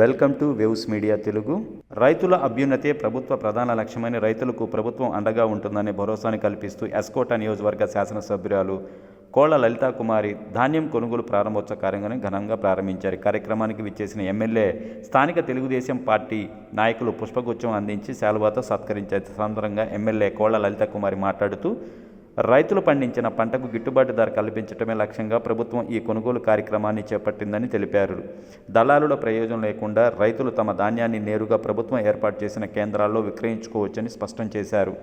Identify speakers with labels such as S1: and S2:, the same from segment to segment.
S1: Welcome to waves media Telugu. రైతుల అభ్యున్నతే ప్రభుత్వ ప్రధాన లక్ష్యమని రైతులకు ప్రభుత్వం అండగా ఉంటుందనే భరోసాని కల్పిస్తూ ఎస్కోట నియోజకవర్గ శాసనసభ్యురాలు కోళ్ళ లలితా కుమారి ధాన్యం కొనుగోలు ప్రారంభోత్సవ కార్యక్రమాన్ని ఘనంగా ప్రారంభించారు. కార్యక్రమానికి విచ్చేసిన ఎమ్మెల్యే స్థానిక తెలుగుదేశం పార్టీ నాయకులు పుష్పగుచ్చం అందించి శాలువాతో సత్కరించారు. సందర్భంగా ఎమ్మెల్యే కోళ్ళ లలితా కుమారి మాట్లాడుతూ రైతులు పండించిన పంటకు గిట్టుబాటు ధర కల్పించడమే లక్ష్యంగా ప్రభుత్వం ఈ కొనుగోలు కార్యక్రమాన్ని చేపట్టిందని తెలిపారు. దళారుల ప్రయోజనం లేకుండా రైతులు తమ ధాన్యాన్ని నేరుగా ప్రభుత్వం ఏర్పాటు చేసిన కేంద్రాల్లో విక్రయించుకోవచ్చని స్పష్టం చేశారు.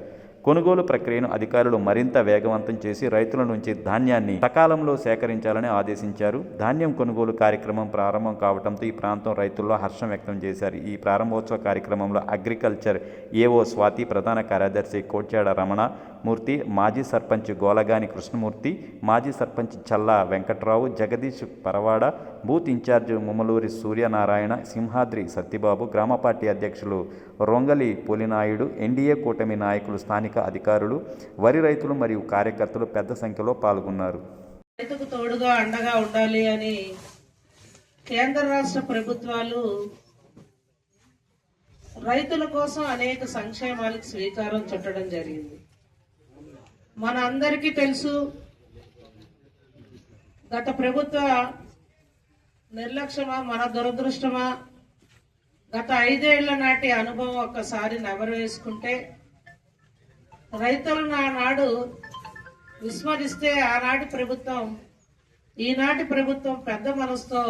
S1: కొనుగోలు ప్రక్రియను అధికారులు మరింత వేగవంతం చేసి రైతుల నుంచి ధాన్యాన్ని సకాలంలో సేకరించాలని ఆదేశించారు. ధాన్యం కొనుగోలు కార్యక్రమం ప్రారంభం కావడంతో ఈ ప్రాంతం రైతుల్లో హర్షం వ్యక్తం చేశారు. ఈ ప్రారంభోత్సవ కార్యక్రమంలో అగ్రికల్చర్ ఏఓ స్వాతి ప్రధాన కార్యదర్శి కోట్యాడ రమణ మూర్తి మాజీ సర్పంచ్ గోలగాని కృష్ణమూర్తి మాజీ sarpanch Challa Venkatrao Jagadish Paravada booth in charge Mummaluri Suryanarayana Simhadri Satyababu గ్రామ పార్టీ అధ్యక్షులు రొంగలి పోలినాయుడు ఎన్డీఏ కూటమి నాయకులు స్థానిక అధికారులు వరి రైతులు మరియు కార్యకర్తలు పెద్ద సంఖ్యలో పాల్గొన్నారు.
S2: రైతుకు తోడుగా అండగా ఉండాలి అని కేంద్ర రాష్ట్ర ప్రభుత్వాలు రైతుల కోసం అనేక సంక్షేమాలకు స్వీకారం చుట్టడం జరిగింది. మన అందరికీ తెలుసు గత ప్రభుత్వ నిర్లక్ష్యమా మన దురదృష్టమా గత ఐదేళ్ళ నాటి అనుభవం ఒక్కసారి నెవరు వేసుకుంటే రైతులను ఆనాడు విస్మరిస్తే ఆనాటి ప్రభుత్వం ఈనాటి ప్రభుత్వం పెద్ద మనసుతో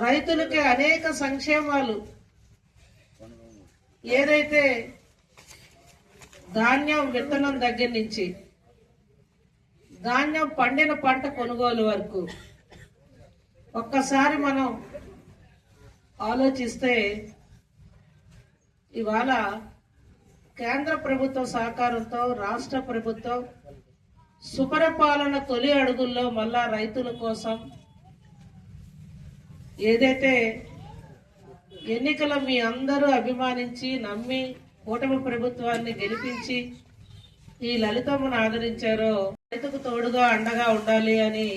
S2: రైతులకి అనేక సంక్షేమాలు ఏదైతే ధాన్యం విత్తనం దగ్గర నుంచి ధాన్యం పండిన పంట కొనుగోలు వరకు ఒక్కసారి మనం ఆలోచిస్తే ఇవాళ కేంద్ర ప్రభుత్వ సహకారంతో రాష్ట్ర ప్రభుత్వం సుపరిపాలన తొలి అడుగుల్లో మళ్ళా రైతుల కోసం ఏదైతే ఎన్నికల మీ అందరూ అభిమానించి నమ్మి కూటమి ప్రభుత్వాన్ని గెలిపించి ఈ లలితమ్మను ఆదరించారో రైతుకు తోడుగా అండగా ఉండాలి అని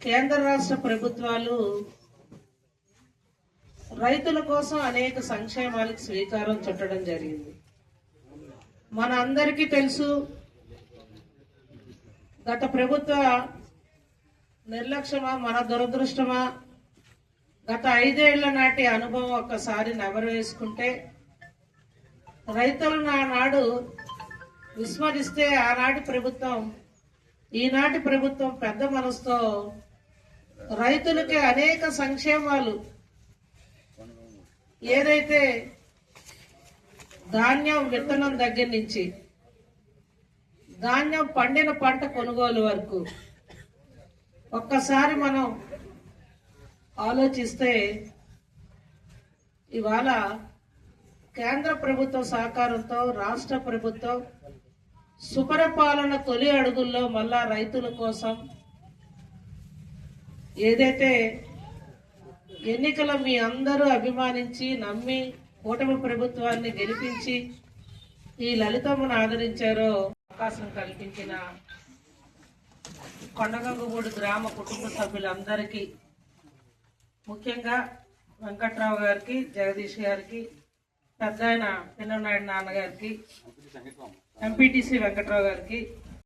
S2: కేంద్ర రాష్ట్ర ప్రభుత్వాలు రైతుల కోసం అనేక సంక్షేమాలకు శ్రీకారం చుట్టడం జరిగింది. మన అందరికీ తెలుసు గత ప్రభుత్వ నిర్లక్ష్యమా మన దురదృష్టమా గత ఐదేళ్ళ నాటి అనుభవం ఒక్కసారి నెవరు వేసుకుంటే రైతులను ఆనాడు విస్మరిస్తే ఆనాటి ప్రభుత్వం ఈనాటి ప్రభుత్వం పెద్ద మనసుతో రైతులకి అనేక సంక్షేమాలు ఏదైతే ధాన్యం విత్తనం దగ్గర నుంచి. ధాన్యం పండిన పంట కొనుగోలు వరకు. ఒక్కసారి మనం ఆలోచిస్తే ఇవాళ కేంద్ర ప్రభుత్వ సహకారంతో రాష్ట్ర ప్రభుత్వం సుపరిపాలన తొలి అడుగుల్లో మళ్ళా రైతుల కోసం ఏదైతే ఎన్నికల మీ అందరూ అభిమానించి నమ్మి కూటమి ప్రభుత్వాన్ని గెలిపించి ఈ లలితమ్మను ఆదరించారో అవకాశం కల్పించిన కొండగంగమూడి గ్రామ కుటుంబ సభ్యులందరికీ ముఖ్యంగా వెంకట్రావు గారికి జగదీష్ గారికి పెద్ద ఆయన పిల్లనాయుడు నాన్నగారికి ఎంపీటీసీ వెంకట్రావు గారికి